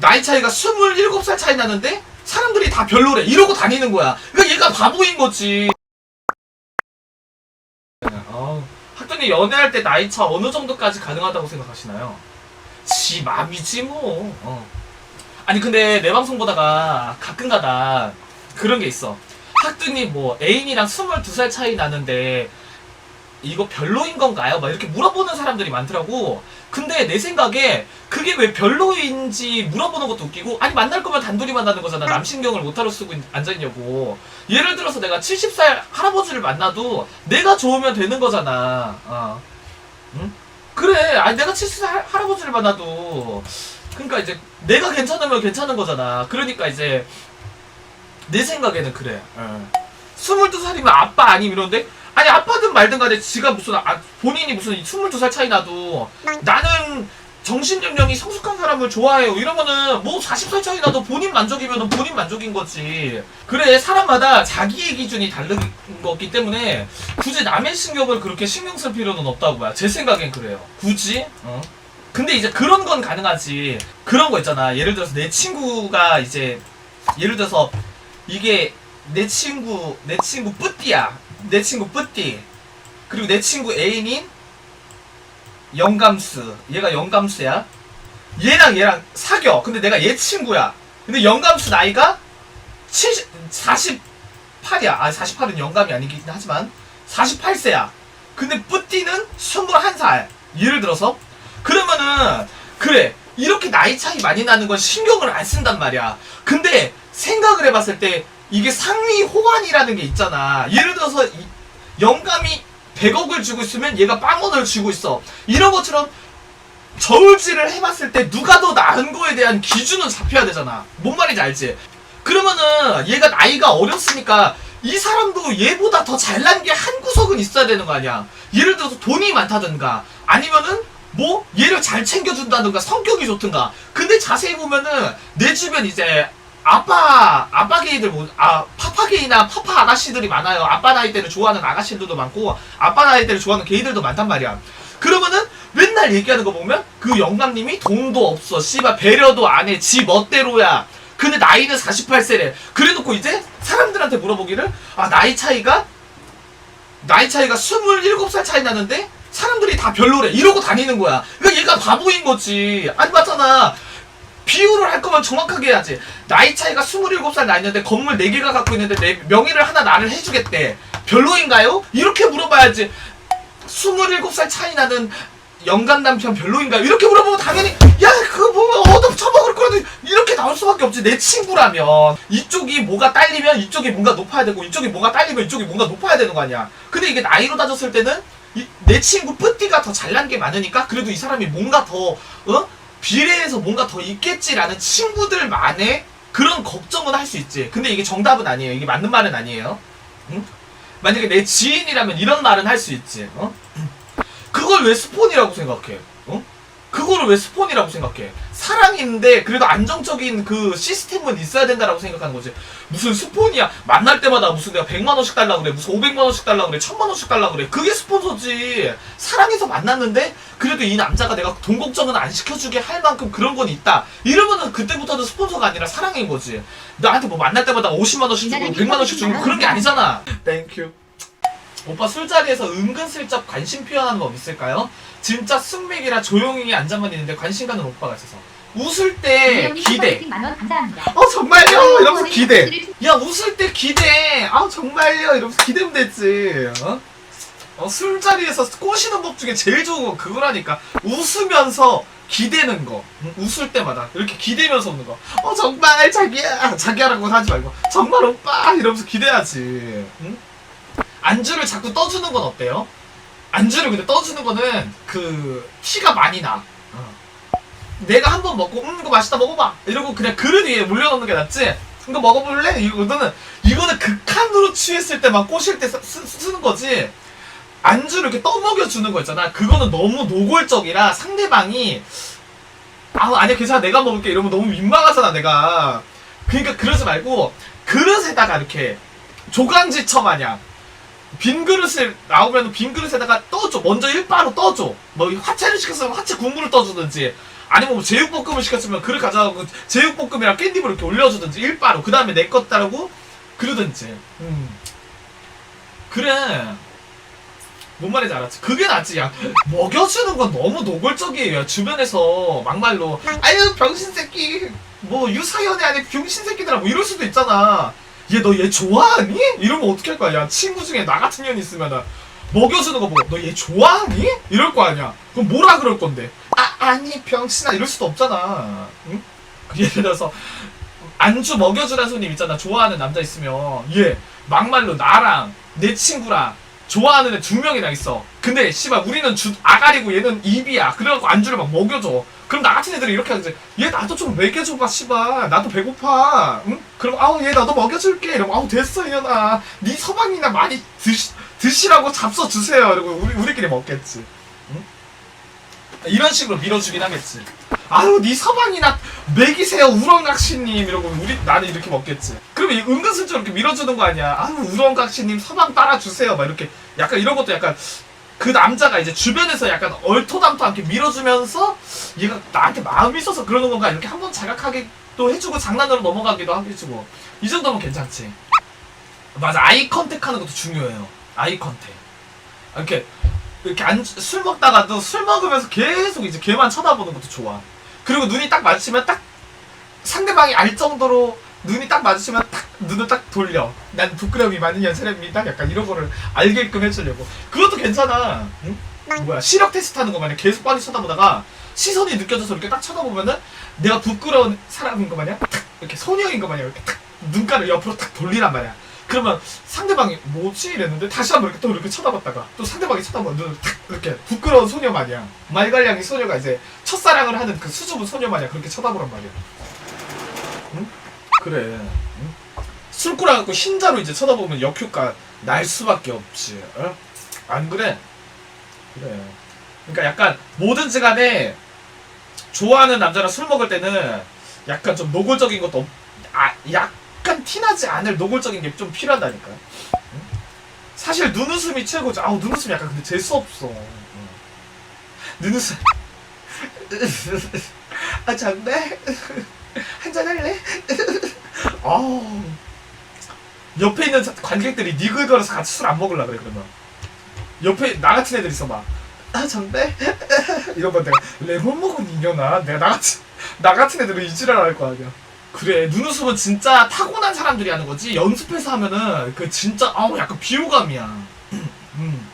나이 차이가 27살 차이 나는데 사람들이 다 별로래. 이러고 다니는 거야. 그러니까 얘가 바보인 거지. 어, 학교님 연애할 때 나이 차 어느 정도까지 가능하다고 생각하시나요? 지 맘이지 뭐. 어. 아니 근데 내 방송 보다가 가끔가다 그런 게 있어. 학교님 뭐 애인이랑 22살 차이 나는데 이거 별로인 건가요? 막 이렇게 물어보는 사람들이 많더라고. 근데 내 생각에 그게 왜 별로인지 물어보는 것도 웃기고 아니 만날 거면 단둘이 만나는 거잖아. 남신경을 못하러 쓰고 있- 앉아있냐고. 예를 들어서 내가 70살 할아버지를 만나도 내가 좋으면 되는 거잖아. 어. 응? 그래. 아니 내가 70살 할- 할아버지를 만나도 그러니까 이제 내가 괜찮으면 괜찮은 거잖아. 그러니까 이제 내 생각에는 그래. 어. 22살이면 아빠 아니면 이런데 아니 아빠든 말든 간에 지가 무슨 아, 본인이 무슨 22살 차이 나도 나는 정신연령이 성숙한 사람을 좋아해요. 이러면은 뭐 40살 차이 나도 본인 만족이면 본인 만족인 거지. 그래 사람마다 자기의 기준이 다른 거기 때문에 굳이 남의 신경을 그렇게 신경 쓸 필요는 없다고요. 제 생각엔 그래요. 굳이? 어? 근데 이제 그런 건 가능하지. 그런 거 있잖아. 예를 들어서 내 친구가 이제 예를 들어서 이게 내 친구 내 친구 뿌띠야 내 친구 뿌띠 그리고 내 친구 애인인 영감스 얘가 영감스야. 얘랑 얘랑 사겨. 근데 내가 얘 친구야. 근데 영감스 나이가 70, 48이야. 아 48은 영감이 아니긴 하지만 48세야. 근데 뿌띠는 21살. 예를 들어서. 그러면은 그래. 이렇게 나이 차이 많이 나는 건 신경을 안 쓴단 말이야. 근데 생각을 해봤을 때 이게 상위 호환이라는 게 있잖아. 예를 들어서 이- 영감이 100억을 주고 있으면 얘가 빵원을 주고 있어. 이런 것처럼 저울질을 해봤을 때 누가 더 나은 거에 대한 기준은 잡혀야 되잖아. 뭔 말인지 알지? 그러면은 얘가 나이가 어렸으니까 이 사람도 얘보다 더 잘난 게 한 구석은 있어야 되는 거 아니야. 예를 들어서 돈이 많다든가 아니면은 뭐 얘를 잘 챙겨준다든가 성격이 좋든가. 근데 자세히 보면은 내 주변 이제 아빠 아빠 게이들 뭐, 아 파파 게이나 파파 아가씨들이 많아요. 아빠 나이 때를 좋아하는 아가씨들도 많고 아빠 나이 때를 좋아하는 게이들도 많단 말이야. 그러면은 맨날 얘기하는 거 보면 그 영감님이 돈도 없어. 씨발 배려도 안 해. 지 멋대로야. 근데 나이는 48세래. 그래놓고 이제 사람들한테 물어보기를 아 나이 차이가 나이 차이가 27살 차이 나는데 사람들이 다 별로래. 이러고 다니는 거야. 그러니까 얘가 바보인 거지. 아니 맞잖아 비유를 할 거면 정확하게 해야지 나이 차이가 27살 나있는데 건물 4개가 갖고 있는데 내 명의를 하나 나를 해주겠대 별로인가요? 이렇게 물어봐야지 27살 차이 나는 영감 남편 별로인가요? 이렇게 물어보면 당연히 야 그거 보면 얻어 처먹을 거라도 이렇게 나올 수밖에 없지 내 친구라면 이쪽이 뭐가 딸리면 이쪽이 뭔가 높아야 되고 이쪽이 뭐가 딸리면 이쪽이 뭔가 높아야 되는 거 아니야 근데 이게 나이로 따졌을 때는 이- 내 친구 뿌띠가 더 잘난 게 많으니까 그래도 이 사람이 뭔가 더 어? 비례해서 뭔가 더 있겠지라는 친구들만의 그런 걱정은 할 수 있지 근데 이게 정답은 아니에요 이게 맞는 말은 아니에요 응? 만약에 내 지인이라면 이런 말은 할 수 있지 어? 그걸 왜 스폰이라고 생각해? 어? 그거를 왜 스폰이라고 생각해? 사랑인데 그래도 안정적인 그 시스템은 있어야 된다라고 생각하는 거지. 무슨 스폰이야? 만날 때마다 무슨 내가 100만 원씩 달라 그래. 무슨 500만 원씩 달라 그래. 1000만 원씩 달라 그래. 그게 스폰서지. 사랑해서 만났는데 그래도 이 남자가 내가 돈 걱정은 안 시켜주게 할 만큼 그런 건 있다. 이러면은 그때부터는 스폰서가 아니라 사랑인 거지. 나한테 뭐 만날 때마다 50만 원씩 주고 100만 원씩 주고 그런 게 아니잖아. 땡큐. 오빠 술자리에서 은근슬쩍 관심 표현하는 법 있을까요? 진짜 숙맥이라 조용히 앉아만 있는데 관심 가는 오빠가 있어서 웃을 때 기대 만원 감사합니다. 어 정말요? 이러면서 기대 야 웃을 때 기대 아 정말요? 이러면서 기대면 됐지 어? 어, 술자리에서 꼬시는 법 중에 제일 좋은 건 그거라니까 웃으면서 기대는 거 응? 웃을 때마다 이렇게 기대면서 웃는 거어 정말 자기야 자기야라고 하지 말고 정말 오빠 이러면서 기대야지 응? 안주를 자꾸 떠주는 건 어때요? 안주를 근데 떠주는 거는 그 티가 많이 나. 어. 내가 한 번 먹고 음 이거 맛있다 먹어봐 이러고 그냥 그릇 위에 물려놓는 게 낫지. 이거 먹어볼래? 이거는 이거는 극한으로 취했을 때 막 꼬실 때 쓰, 쓰, 쓰는 거지. 안주를 이렇게 떠먹여 주는 거 있잖아. 그거는 너무 노골적이라 상대방이 아 아니야 괜찮아 내가 먹을게 이러면 너무 민망하잖아 내가. 그러니까 그러지 말고 그릇에다가 이렇게 조강지처 마냥 빈 그릇을 나오면 빈 그릇에다가 떠줘. 먼저 일바로 떠줘. 뭐 화채를 시켰으면 화채 국물을 떠주든지 아니면 뭐 제육볶음을 시켰으면 그를 가져가고 제육볶음이랑 깻잎을 이렇게 올려주든지 일바로. 그 다음에 내것 따르고 그러든지. 음. 그래. 뭔 말인지 알았지? 그게 낫지. 야 먹여주는 건 너무 노골적이에요. 주변에서 막말로 아유 병신 새끼. 뭐 유사연애 아니 병신 새끼들아. 뭐 이럴 수도 있잖아 얘 너 얘 좋아하니? 이러면 어떻게 할 거야? 야 친구 중에 나 같은 년이 있으면은 먹여주는 거 보고 너 얘 좋아하니? 이럴 거 아니야. 그럼 뭐라 그럴 건데? 아 아니 병신아. 이럴 수도 없잖아. 응? 예를 들어서 안주 먹여주라는 손님 있잖아. 좋아하는 남자 있으면. 얘 막말로 나랑 내 친구랑 좋아하는 애 두 명이나 있어. 근데 씨발 우리는 주 아가리고 얘는 입이야. 그래갖고 안주를 막 먹여줘 그럼 나 같은 애들이 이렇게 하지 얘 나도 좀 먹여줘봐 씨발. 나도 배고파. 응? 그럼 아우 얘 나도 먹여줄게. 이러면 아우 됐어 이년아. 네 서방이나 많이 드시, 드시라고 잡숴 주세요. 이러고 우리, 우리끼리 먹겠지. 응? 이런 식으로 밀어주긴 하겠지. 아유 네 서방이나 먹이세요 우렁각시님. 이러고 우리 나는 이렇게 먹겠지. 그럼 이 은근슬쩍 이렇게 밀어주는 거 아니야. 아유 우렁각시님 서방 따라주세요. 막 이렇게 약간 이런 것도 약간 그 남자가 이제 주변에서 약간 얼토당토하게 밀어주면서 얘가 나한테 마음이 있어서 그러는 건가 이렇게 한번 자각하게 또 해주고 장난으로 넘어가기도 하겠지 뭐 이 정도면 괜찮지. 맞아. 아이 컨택 하는 것도 중요해요. 아이 컨택. 이렇게 이렇게 안, 술 먹다가도 술 먹으면서 계속 이제 걔만 쳐다보는 것도 좋아. 그리고 눈이 딱 마주치면 딱 상대방이 알 정도로 눈이 딱 마주치면 딱 눈을 딱 돌려. 난 부끄러움이 많은 연사람입니다. 약간 이런 거를 알게끔 해주려고. 그것도 괜찮아. 응? 뭐야 시력 테스트 하는 거 마냥 계속 뻔히 쳐다보다가 시선이 느껴져서 이렇게 딱 쳐다보면은 내가 부끄러운 사람인 거 마냥 탁 이렇게 소녀인 거 마냥 이렇게 탁 눈가를 옆으로 탁 돌리란 말이야. 그러면 상대방이 뭐지? 이랬는데 다시 한번 이렇게 또 이렇게 쳐다봤다가 또 상대방이 쳐다보면 눈을 탁 이렇게 부끄러운 소녀 마냥. 말갈량이 소녀가 이제 첫사랑을 하는 그 수줍은 소녀 마냥 그렇게 쳐다보란 말이야. 응? 그래 응? 술 꾸라 갖고 흰자로 이제 쳐다보면 역효과 날 수밖에 없지 어? 안 그래? 그래 그러니까 약간 뭐든지 간에 좋아하는 남자랑 술 먹을 때는 약간 좀 노골적인 것도 없, 아 약간 티나지 않을 노골적인 게 좀 필요하다니까 응? 사실 눈웃음이 최고지 아우 눈웃음 약간 근데 재수 없어 응. 눈웃음 아 장배 한잔 할래? 아우. 옆에 있는 사- 관객들이 니글거려서 같이 술 안 먹을라 그래 그러면. 옆에 나 같은 애들 있어 막아 장배? 이러면 내가 레몬 먹은 이년아. 내가 나 같은 나 같은 애들은 이 지랄 할거 아니야. 그래 눈웃음은 진짜 타고난 사람들이 하는 거지. 연습해서 하면은 그 진짜 아우 약간 비호감이야. 음.